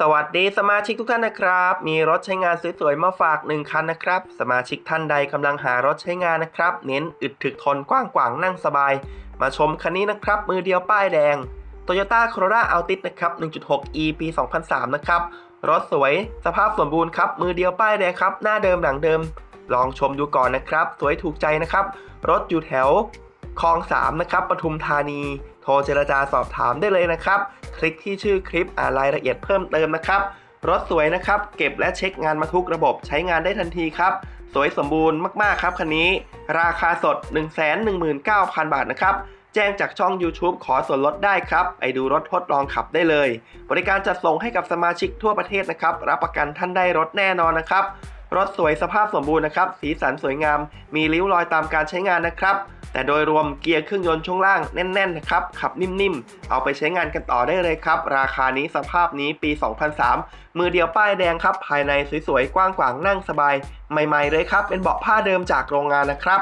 สวัสดีสมาชิกทุกท่านนะครับ มีรถใช้งานสวยๆมาฝาก 1 คันนะครับ สมาชิกท่านใดกำลังหารถใช้งานนะครับ เน้นอึดถึกทนกว้างขวางนั่งสบาย มาชมคันนี้นะครับ มือเดียวป้ายแดง Toyota Corolla Altis นะครับ 1.6 e ปี 2003 นะครับ รถสวยสภาพสมบูรณ์ครับ มือเดียวป้ายแดงครับ หน้าเดิมหลังเดิม ลองชมดูก่อนนะครับ สวยถูกใจนะครับ รถอยู่แถวคลอง 3 นะครับปทุมธานี โทรเจรจาสอบถามได้เลยนะครับ คลิกที่ชื่อคลิปอ่านรายละเอียดเพิ่มเติมนะครับ รถสวยนะครับ เก็บและเช็คงานมาทุกระบบใช้งานได้ทันทีครับ สวยสมบูรณ์มากๆครับคันนี้ ราคาสด 119,000 บาทนะครับแจ้งจากช่อง YouTube ขอส่วนลดได้ครับ ไปดูรถทดลองขับได้เลย บริการจัดส่งให้กับสมาชิกทั่วประเทศนะครับ รับประกันท่านได้รถแน่นอนนะครับ รถสวยสภาพสมบูรณ์นะครับ สีสันสวยงาม มีริ้วรอยตามการใช้งานนะครับ แต่โดยรวมเกียร์เครื่องยนต์ช่วงล่างแน่นๆนะครับ ขับนิ่มๆ เอาไปใช้งานกันต่อได้เลยครับ ราคานี้สภาพนี้ปี 2003 มือเดียวป้ายแดงครับ ภายในสวยๆ กว้างขวางนั่งสบาย ใหม่ๆเลยครับ เป็นเบาะผ้าเดิมจากโรงงานนะครับ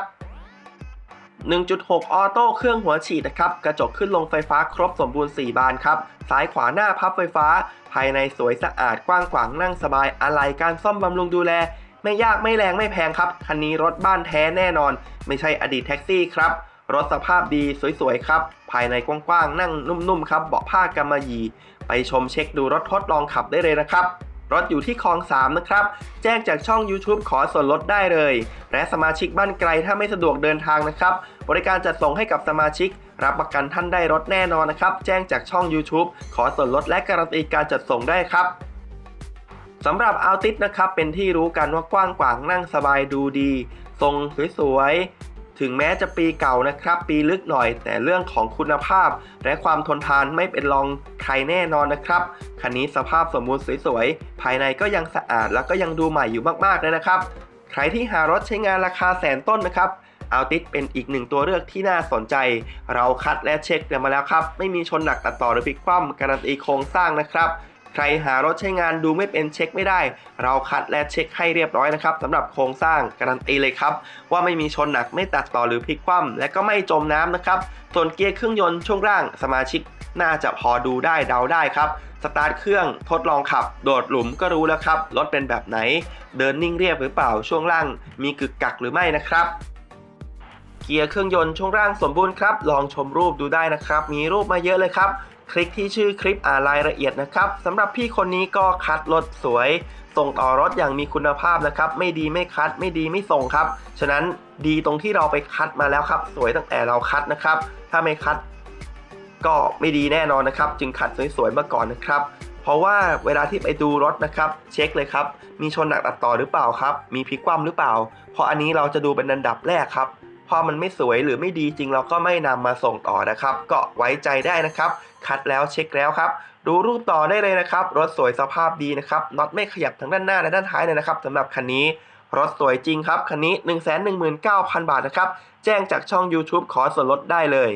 1.6 ออโต้เครื่องหัวฉีดนะครับ กระจกขึ้นลงไฟฟ้าครบสมบูรณ์ 4 บานครับ ซ้ายขวาหน้าพับไฟฟ้า ภายในสวยสะอาดกว้างขวางนั่งสบาย อะไรการซ่อมบำรุงดูแล ไม่ยากไม่แรงไม่แพงครับ คันนี้รถบ้านแท้แน่นอน ไม่ใช่อดีตแท็กซี่ครับ รถสภาพดีสวยๆครับ ภายในกว้างๆ นั่งนุ่มๆครับ เบาะผ้ากำมะหยี่ ไปชมเช็คดูรถทดลองขับได้เลยนะครับ รถอยู่ที่คลอง 3 นะครับ แจ้งจากช่อง YouTube ขอส่วนลดได้เลย และสมาชิกบ้านไกลถ้าไม่สะดวกเดินทางนะครับ บริการจัดส่งให้กับสมาชิก รับประกันท่านได้รถแน่นอนนะครับ แจ้งจากช่อง YouTube ขอส่วนลดและการันตีการจัดส่งได้ครับ สำหรับอัลติสนะครับเป็นที่รู้กันว่ากว้างขวางนั่งสบายดูดี ทรงสวยๆ ถึงแม้จะปีเก่านะครับ ปีลึกหน่อย แต่เรื่องของคุณภาพ และความทนทานไม่เป็นรองใครแน่นอนนะครับ คันนี้สภาพสมบูรณ์สวยๆ ภายในก็ยังสะอาดแล้วก็ยังดูใหม่อยู่มากๆเลยนะครับ ใครที่หารถใช้งานราคาแสนต้นนะครับอัลติสเป็นอีกหนึ่งตัวเลือกที่น่าสนใจ เราคัดและเช็คกันมาแล้วครับ ไม่มีชนหนักตัดต่อหรือพลิกคว่ำการันตีโครงสร้างนะครับ ใครหารถใช้งานดูไม่เป็นเช็คไม่ได้ เราคัดและเช็คให้เรียบร้อยนะครับสำหรับโครงสร้างการันตีเลยครับ ว่าไม่มีชนหนักไม่ตัดต่อหรือพลิกคว่ำและก็ไม่จมน้ำนะครับ ส่วนเกียร์เครื่องยนต์ช่วงล่างสมาชิกน่าจะพอดูได้เดาได้ครับ สตาร์ทเครื่องทดลองขับ โดดหลุมก็รู้แล้วครับ รถเป็นแบบไหน เดินนิ่งเรียบหรือเปล่าช่วงล่าง มีกึกกักหรือไม่นะครับเกียร์เครื่องยนต์ช่วงล่างสมบูรณ์ครับ ลองชมรูปดูได้นะครับ มีรูปมาเยอะเลยครับ คลิกที่ชื่อคลิปอ่านรายละเอียดนะครับสำหรับพี่คนนี้ก็คัดรถสวย ส่งต่อรถอย่างมีคุณภาพนะครับ ไม่ดีไม่คัด ไม่ดีไม่ส่งครับ ฉะนั้นดีตรงที่เราไปคัดมาแล้วครับ สวยตั้งแต่เราคัดนะครับ ถ้าไม่คัด ก็ไม่ดีแน่นอนนะครับ จึงคัดสวยๆมาก่อนนะครับ เพราะว่าเวลาที่ไปดูรถนะครับ เช็คเลยครับ มีชนหนักตัดต่อหรือเปล่าครับ มีพลิกคว่ำหรือเปล่า เพราะอันนี้เราจะดูเป็นอันดับแรกครับ พอมันไม่สวยหรือไม่ดีจริงเราก็ไม่นำมาส่งต่อนะครับ ก็ไว้ใจได้นะครับ คัดแล้วเช็คแล้วครับ ดูรูปต่อได้เลยนะครับ รถสวยสภาพดีนะครับน็อตไม่ขยับทั้งด้านหน้าและด้านท้ายเลยนะครับสำหรับคันนี้รถสวยจริงครับ คันนี้ 119,000 บาทนะครับ แจ้งจากช่อง YouTube ขอส่วนลดได้เลย